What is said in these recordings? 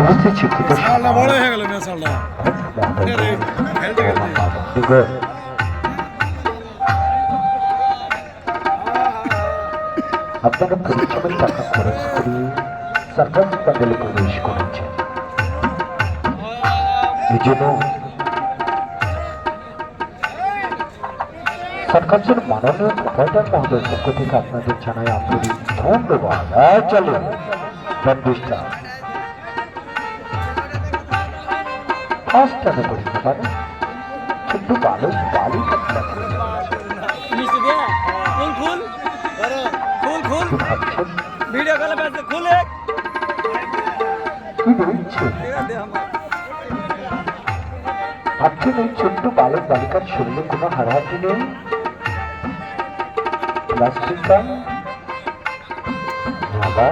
উপস্থিত শিক্ষিত আপনারা পরিশ্রমের টাকা খরচ করে সার্কাস প্যান্ডেলে প্রবেশ করেছেন। এই জন্য সার্কাসের মাননীয় মহোদয়ের পক্ষ থেকে আপনাদের জানাই আন্তরিক ধন্যবাদ। আর চলো দিয়ে খুল খুল খুল খুল কি ভাবছেন ভিডিও কলে ব্যস্ত খুলে কি ভাবছেন এই ছোট্ট বালক বালিকার শরীরে কোনো হারাহাটি নেই প্লাস্টিক গান বাবা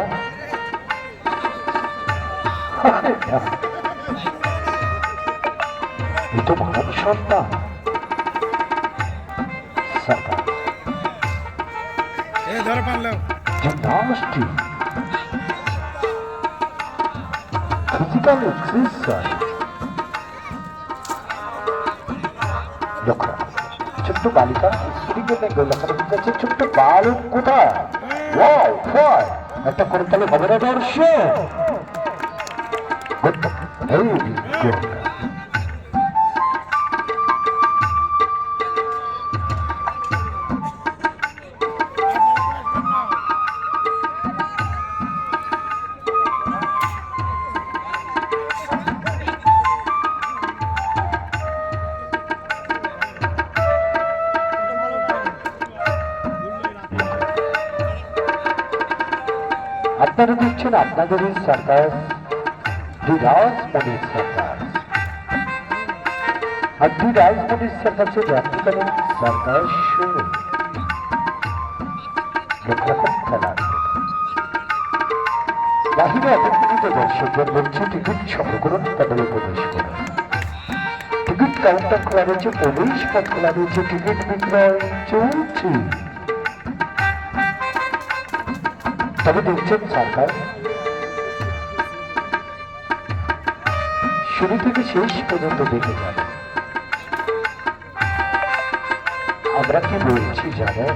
তো মানব সন্তান. লক্ষ্য ছোট্ট বালিকা স্ত্রীকে দেখবে লক্ষ্য রাখতে ছোট্ট বালক কোথায়? ওয়াও একটা করে তাহলে হবে না দর্শক। আপনারা দেখছেন আপনাদের সরকার বিরাজ মনির সরকার। আর বিরাজ মনির সরকার যে রাত্রিকালীন সরকার শুরু। বাহিরে একত্রিত দর্শকদের বলছে টিকিট সংগ্রহ করুন প্যাডেলে প্রবেশ করুন টিকিট কাউন্টার খোলা রয়েছে প্রবেশ পথ খোলা রয়েছে, টিকিট বিক্রয় চলছে। দেখছেন সরকার। শুরু থেকে শেষ পর্যন্ত দেখে যাবে আমরা কি বলছি, জানেন?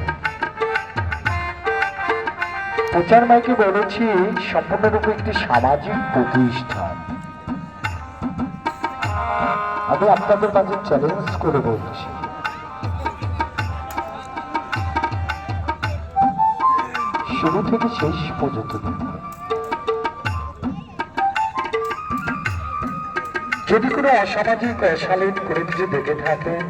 প্রচার মাইকে বলেছি, সম্পূর্ণরূপে একটি সামাজিক প্রতিষ্ঠান। আমি আপনাদের মাঝে চ্যালেঞ্জ করে বলছি। শুরু থেকে শেষ পর্যন্ত যদি কোনো অসামাজিক, অশালীন করে কিছু দেখে থাকেন,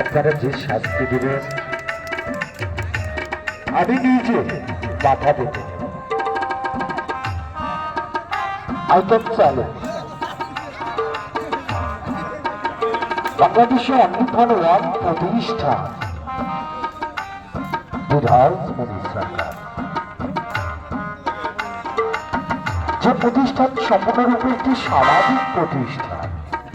আপনারা যে শাস্তি দিবেন, আমি নিজে বাধা দেব। আইটেম চালু বাংলাদেশে অন্যতম ওয়ান প্রতিষ্ঠান সরকার। যে প্রতিষ্ঠান সম্পূর্ণরূপে একটি সামাজিক প্রতিষ্ঠান